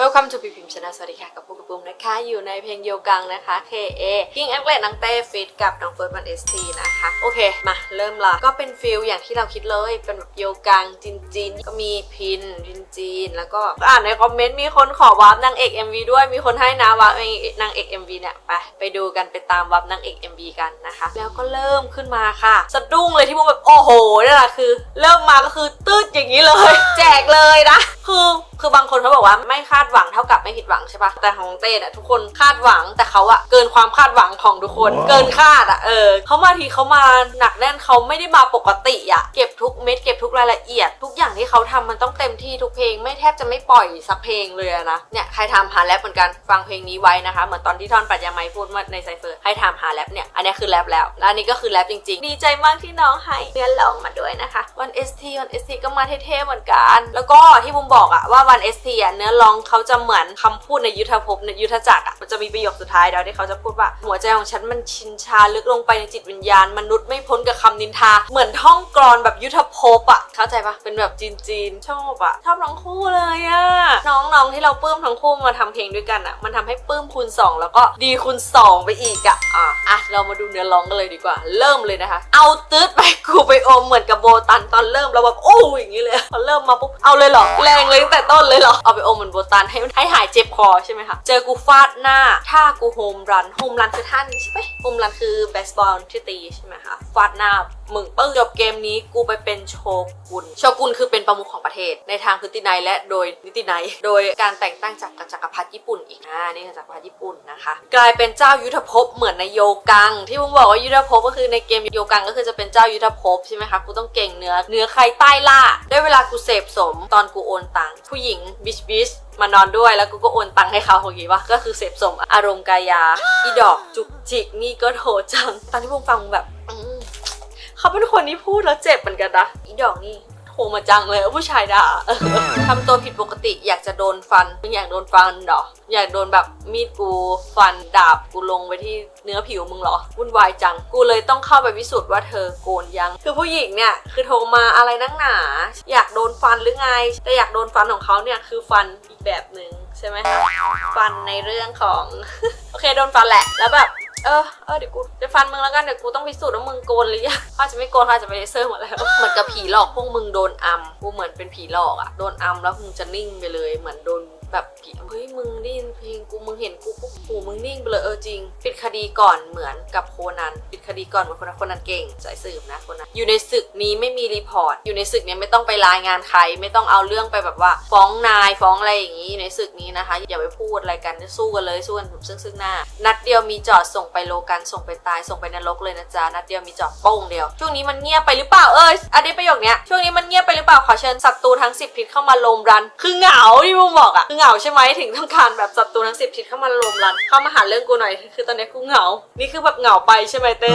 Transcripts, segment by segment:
Welcome to พิพิมชนะสวัสดีค่ะ กับปุกกปุมนะคะ อยู่ในเพลงโยกังนะคะ KA King a n g l e t นางเต้ฟิตกับน้องเฟิร์สวันเอสทีนะคะ โอเค มาเริ่มละก็เป็นฟิลอย่างที่เราคิดเลย เป็นแบบโยกังจีนจีนก็มีพินพินจีน แล้วก็อ่านในคอมเมนต์มีคนขอวับนางเอก MV ด้วยมีคนให้นะวับนางเอก MV เนี่ยไปไปดูกันไปตามวับนางเอก MV กันนะคะ แล้วก็เริ่มขึ้นมาค่ะสะดุ้งเลยที่มุกแบบโอ้โหนี่แหละคือ เริ่มมาก็คือตืดอย่างนี้เลย แจกเลยนะคือคือบางคนเขาบอกว่าไม่คาดหวังเท่ากับไม่ผิดหวังใช่ปะแต่ของเต้เนี่ยทุกคนคาดหวังแต่เขาอะเกินความคาดหวังของทุกคน เกินคาดอะเออเขามาทีเขามาหนักแน่นเขาไม่ได้มาปกติอะเก็บทุกเม็ดเก็บทุก รายละเอียด ทุกอย่างที่เขาทำมันต้องเต็มที่ทุกเพลง ไม่แทบจะไม่ปล่อยสักเพลงเลยนะเนี่ยใครทำหาแรปเหมือนกันฟังเพลงนี้ไว้นะคะเหมือนตอนที่ท่อนปรัชญาไมพูดมาในไซเฟอร์ให้ทำหาแรปเนี่ยอันนี้คือแรปแล้วและอันนี้ก็คือแรปจริงๆ ดีใจมากที่น้องให้เนื้อลองมาด้วยนะคะวัน ST วัน ST ก็มาเท่ๆเหมือนกัน แล้วก็ที่บุมบอกอะว่าวัน ST อะเนื้อร้องเขาจะเหมือนคำพูดในยุทธภพในยุทธจักรอะมันจะมีประโยคสุดท้ายแล้วที่เขาจะพูดว่าหัวใจของฉันมันชินชาลึกลงไปในจิตวิญญาณ มนุษย์ไม่พ้นกับคำนินทา เหมือนท่องกรอนแบบยุทธภพอะเข้าใจปะเป็นแบบจีนๆชอบอะชอบทั้งคู่เลยอะน้องๆที่เราปลื้มทั้งคู่มาทำเพลงด้วยกันอะมันทำให้ปลื้มคูณสองแล้วก็ดีคูณสองไปอีกอะอะอะเรามาดูเนื้อร้องกันเลยดีกว่า เริ่มเลยนะคะ เอาตืดไปกูไปโอมเหมือนกับโบตันตอนเริ่มเราแบบโอ้ยอย่างนี้เลย เริ่มมาปุ๊บเอาเลยเหรอแรงเลยตั้งแต่ต้นเลยเหรอเอาไปโอมเหมือนโบตันให้ให้หายเจ็บคอใช่ไหมคะเจอกูฟาดหน้าถ้ากูโฮมรันโฮมรันคือท่านใช่ไหมโฮมรันคือเบสบอลที่ตีใช่ไหมคะฟาดหน้ามึงปึ้งจบเกมนี้กูไปเป็นโชกุนโชกุนคือเป็นประมุขของประเทศ ในทางพฤตินัยและโดยนิตินัยโดยการแต่งตั้งจากจักรพรรดิญี่ปุ่นอีกนะนี่คือจักรพรรดิญี่ปุ่นนะคะ กลายเป็นเจ้ายุทธภพเหมือนในโยกัง ที่ผมบอกว่ายุทธภพก็คือในเกมโยกังก็คือจะเป็นเจ้ายุทธภพใช่ไหมคะกูต้องเก่งเนื้อเนื้อใครใต้ล่าได้เวลากููเสพสมตอนกูโอนตังผู้หญิงบิชบิชมานอนด้วยแล้วกูก็โอนตังค์ให้เขาอย่างงี้ปะก็คือเสพสมอารมณ์กายาอีดอกจุกจิกนี่ก็โถจังตอนที่พวกฟังแบบเขาเป็นคนที่พูดแล้วเจ็บเหมือนกันนะอีดอกนี่ โทรมาจังเลยผู้ชายด่าทำตัวผิดปกติอยากจะโดนฟันมึงอยากโดนฟันเหรออยากโดนแบบมีดกูฟันดาบกูลงไปที่เนื้อผิวมึงเหรอวุ่นวายจังกูเลยต้องเข้าไปพิสูจน์ว่าเธอโกนยัง คือผู้หญิงเนี่ยคือโทรมาอะไรนักหนา อยากโดนฟันหรือไง แต่อยากโดนฟันของเขาเนี่ยคือฟันอีกแบบหนึ่งใช่ไหมคะฟันในเรื่องของ โอเคโดนฟันแหละ แล้วแบบ เออเออเดี๋ยวกูจะฟันมึงแล้วกันเดี๋ยวกูต้องพิสูจน์ว่ามึงโกนหรือยังเขาอาจจะไม่โกนเขาอาจจะไปเลเซอร์หมดแล้วเหมือนกับผีหลอกพวกมึงโดนอัมกูเหมือนเป็นผีหลอกอะโดนอัมแล้วมึงจะนิ่งไปเลยเหมือนโดน แบบเฮ้ยมึงได้ยินเพลงกูมึงเห็นกูปุ๊บกูมึงนิ่งไปเลยเออจริง ปิดคดีก่อนเหมือนกับโคนันปิดคดีก่อนเหมือนคนนั้นคนนั้นเก่งสายสืบนะคนนั้นอยู่ในศึกนี้ไม่มีรีพอร์ตอยู่ในศึกเนี้ยไม่ต้องไปรายงานใคร ไม่ต้องเอาเรื่องไปแบบว่า ฟ้องนายฟ้องอะไรอย่างนี้ในศึกนี้นะคะ อย่าไปพูดอะไรกันสู้กันเลยสู้กันซึ่งซึ่งหน้า นัดเดียวมีจอดส่งไปโลกันส่งไปตายส่งไปนรกเลยนะจ๊ะนัดเดียวมีจอดโป้งเดียว ช่วงนี้มันเงียบไปหรือเปล่าเอ้ยอันนี้ประโยคเนี้ยช่วงนี้มันเงียบไปหรือเปล่าขอเชิญศัตรูทั้งสิบทิศเข้ามาโลมรัน คือเหงาที่มึงบอกอะคือเหงาาใช่ไหมถึงต้องการแบบศัตรูทั้งสิบทิศเข้ามาโลมรันเข้ามาหาเรื่องกูหน่อยคือตอนนี้กูเหงา นี่คือแบบเหงาไปใช่ไหมเต้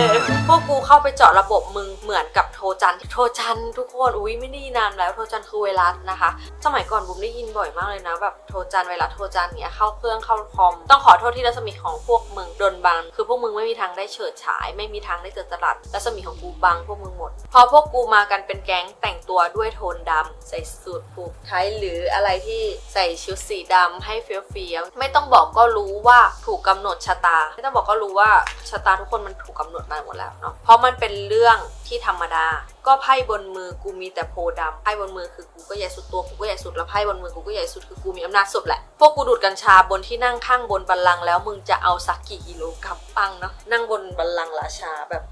พวกกูเข้าไปเจาะระบบมึงเหมือนกับโทจันโทจันทุกคนอุ้ยไม่ได้นานแล้วโทจันคือไวรัสนะคะ สมัยก่อนบุมได้ยินบ่อยมากเลยนะ แบบโทรจันไวรัสโทรจันเนี้ยเข้าเครื่องเข้าคอม ต้องขอโทษที่รัศมีของพวกมึงโดนบังคือพวกมึงไม่มีทางได้เฉิดฉาย ไม่มีทางได้เจอตลาดรัศมีของกูบังพวกมึงหมด พอพวกกูมากันเป็นแก๊งแต่งตัวด้วยโทนดำใส่สูทผูกไทยหรืออะไรที่ใส่ชุดสีดำให้เฟี้ยวๆไม่ต้องบอกก็รู้ว่าถูกกำหนดชะตา ไม่ต้องบอกก็รู้ว่าชะตาทุกคนมันถูกกำหนดมาหมดแล้วเนาะเพราะมันเป็นเรื่องที่ธรรมดา ก็ไพ่บนมือกูมีแต่โพดำไพ่บนมือคือกูก็ใหญ่สุดตัวกูก็ใหญ่สุดแล้วไพ่บนมือกูก็ใหญ่สุดคือกูมีอำนาจสุดแหละพวกกูดูดกัญชาบนที่นั่งข้างบนบัลลังก์แล้วมึงจะเอาสักกี่กิโลกรัมปังเนาะนั่งบนบัลลังก์ราชาแบบ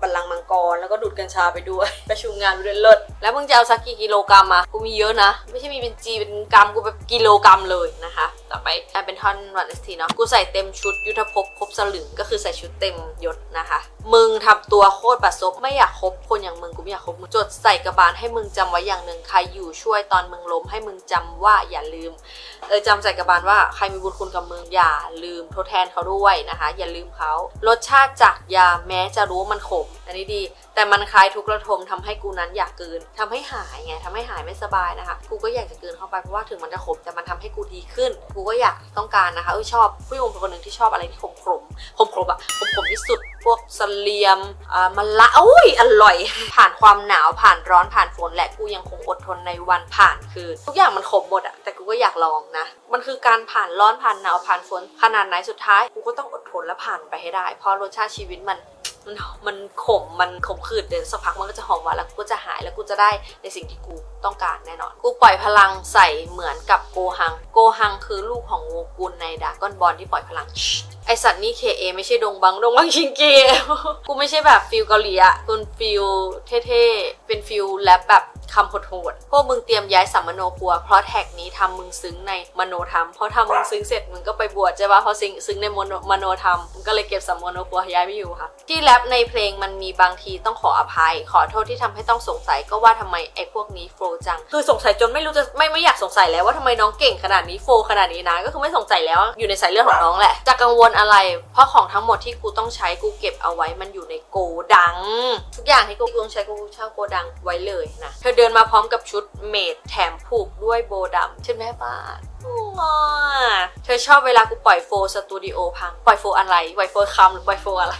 บัลลังก์มังกรแล้วก็ดูดกัญชาไปด้วยประชุมงานไปด้วยเลิศแล้วมึงจะเอาสักกี่กิโลกรัมอะกูมีเยอะนะ ไม่ใช่มีเป็นจีเป็นกรัมกูแบบกิโลกรัมเลยนะคะต่อไปอ่เป็นท่อนวันเอสทีเนาะกูใส่เต็มชุดยุทธภพครบสลึงก็คือใส่ชุดเต็มยศนะคะมึงทำตัวโคตรบัดซบไม่อยากคบคนอย่างมึงกูไม่อยากคบมึงจดใส่กระบาลให้มึงจำไว้อย่างหนึ่งใครอยู่ช่วยตอนมึงล้มให้มึงจำว่าอย่าลืมเออจำใส่กระบาลว่าใครมีบุญคุณกับมึงอย่าลืมทดแทนเขาด้วยนะคะ อย่าลืมเขารสชาติจากยาแม้จะรู้ว่ามันขม อันนี้ดี แต่มันคลายทุกระทมทำให้กูนั้นอยากเกลืนทำให้หายไงทำให้หายไม่สบายนะคะ กูก็อยากจะเกลืนเข้าไปเพราะว่าถึงมันจะขมแต่มันทำให้กูดีขึ้น กูก็อยากต้องการนะคะเออชอบผู้หญิงคนหนึ่งที่ชอบอะไรที่ขมขมขมขมอะขมขมที่สุดพวกสเลียมอ่ามันละอุ้ยอร่อย ผ่านความหนาวผ่านร้อนผ่านฝนและกูยังคงอดทนในวันผ่านคืนทุกอย่างมันขมหมดอะแต่กูก็อยากลองนะ มันคือการผ่านร้อนผ่านหนาวผ่านฝนขนาดไหนสุดท้ายกูก็ต้องอดทนและผ่านไปให้ได้ เพราะรสชาติชีวิตมันมันขมมันขมขืดเดี๋ยวสักพักมันก็จะหอมหวานแล้วกูก็จะหายแล้วกูจะได้ในสิ่งที่กูต้องการแน่นอน กูปล่อยพลังใส่เหมือนกับโกฮัง โกฮังคือลูกของโงกุลในดากอนบอลที่ปล่อยพลัง ไอสัตว์นี่ KA ไม่ใช่ดงบังดงบังชิงเกกูไม่ใช่แบบฟิลเกาหลีอะกูฟิลเท่ๆเป็นฟิลแรปแบบ คำโหดๆพวกมึงเตรียมย้ายสัมมโนครัว เพราะแท็กนี้ทำมึงซึ้งในมโนธรรมพอทำมึงซึ้งเสร็จมึงก็ไปบวชใช่ปะพอซึ้งซึ้งในมโนมโนธรรมมึงก็เลยเก็บสัมมโนครัวย้ายไม่อยู่ค่ะ ที่แรปในเพลงมันมีบางทีต้องขออภัย ขอโทษที่ทำให้ต้องสงสัยก็ว่าทำไมไอ้พวกนี้โฟจัง คือสงสัยจนไม่รู้จะไม่ไม่อยากสงสัยแล้วว่าทำไมน้องเก่งขนาดนี้โฟขนาดนี้นะก็คือไม่สงสัยแล้วอยู่ในสายเลือดของน้องแหละจะกังวลอะไร เพราะของทั้งหมดที่กูต้องใช้กูเก็บเอาไว้มันอยู่ในโกดัง ทุกอย่างที่กูต้องใช้กูเช่าโกดังไว้เลยนะเธอเดินมาพร้อมกับชุดเมดแถมผูกด้วยโบดำใช่ไหมบ้านเธอชอบเวลากูปล่อยโฟสตูดิโอพัง ปล่อยโฟอะไร ปล่อยโฟคำหรือปล่อยโฟอะไร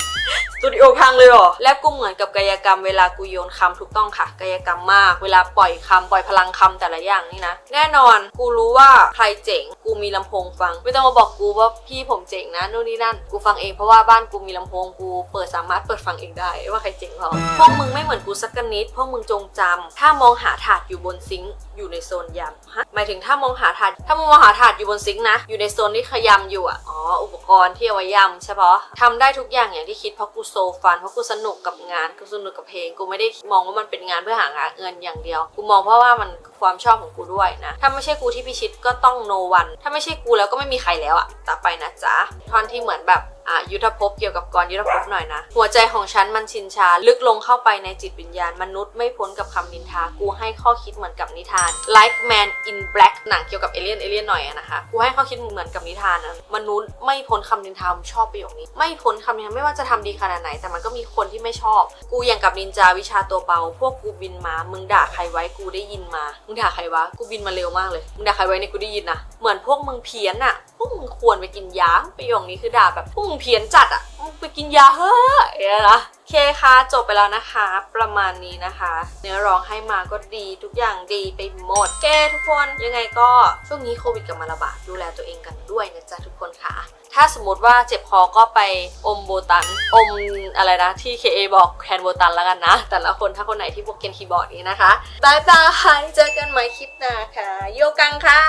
ตูดิโอพังเลยเหรอ แล้วกูเหมือนกับกายกรรมเวลากูโยนคำถูกต้องค่ะ กายกรรมมาก เวลาปล่อยคำปล่อยพลังคำแต่ละอย่างนี่นะ แน่นอนกูรู้ว่าใครเจ๋ง กูมีลำโพงฟัง ไม่ต้องมาบอกกูว่าพี่ผมเจ๋งนะนู่นนี่นั่น กูฟังเองเพราะว่าบ้านกูมีลำโพงกูเปิดสามารถเปิดฟังเองได้ว่าใครเจ๋งหรอพวกมึงไม่เหมือนกูสักนิดพวกมึงจงจำถ้ามองหาถาดอยู่บนซิงค์อยู่ในโซนยำฮะหมายถึงถ้ามองหาถาดถ้ามองหาถาดอยู่บนซิงค์นะ อยู่ในโซนที่ขยำอยู่อะอ๋ออุปกรณ์ที่เอาไว้ยำใช่ปะทำได้ทุกอย่างอย่างที่คิดเพราะกูโซฟันเพราะกูสนุกกับงานกูสนุกกับเพลงกูไม่ได้มองว่ามันเป็นงานเพื่อหางานเงินอย่างเดียว กูมองเพราะว่ามันความชอบของกูด้วยนะ ถ้าไม่ใช่กูที่พิชิตก็ต้องโนวัน ถ้าไม่ใช่กูแล้วก็ไม่มีใครแล้วอะต่อไปนะจ๊ะท่อนที่เหมือนแบบ อะยุทธภพเกี่ยวกับกรยุทธภพหน่อยนะ หัวใจของฉันมันชินชา ลึกลงเข้าไปในจิตวิญญาณ มนุษย์ไม่พ้นกับคำนินทา กูให้ข้อคิดเหมือนกับนิทาน Like Man in Black หนังเกี่ยวกับเอเลี่ยนเอเลี่ยนหน่อยนะคะ กูให้ข้อคิดเหมือนกับนิทานนะมนุษย์ไม่พ้นคำนินทาชอบประโยคนี้ ไม่พ้นคำนินทาไม่ว่าจะทำดีขนาดไหน แต่มันก็มีคนที่ไม่ชอบ กูอย่างกับนินจาวิชาตัวเบาพวกกูบินมา มึงด่าใครไว้กูได้ยินมา มึงด่าใครวะ กูบินมาเร็วมากเลย มึงด่าใครไว้เนี่ยกูได้ยินนะ เหมือนพวกมึงเพี้ยนอะ พวกมึงควรไปกินยาประโยคนี้คือด่าแบบพวกมึงเพี้ยนจัดอะมึงไปกินยาเฮ้ยอย่างเงี้ยนะโอเคค่ะจบไปแล้วนะคะ ประมาณนี้นะคะ เนื้อร้องให้มาก็ดีทุกอย่างดีไปหมดเคทุกคนยังไงก็ช่วงนี้โควิดกลับมาระบาดดูแลตัวเองกันด้วยนะจ๊ะทุกคนค่ะ ถ้าสมมติว่าเจ็บคอก็ไปอมโบตัน อมอะไรนะ ที่ KA บอกแคนโบตันแล้วกันนะ แต่ละคนถ้าคนไหนที่พวกเกนคีย์บอร์ดนี้นะคะบายบายเจอกันใหม่คลิปหน้าค่ะ โยกังค่ะ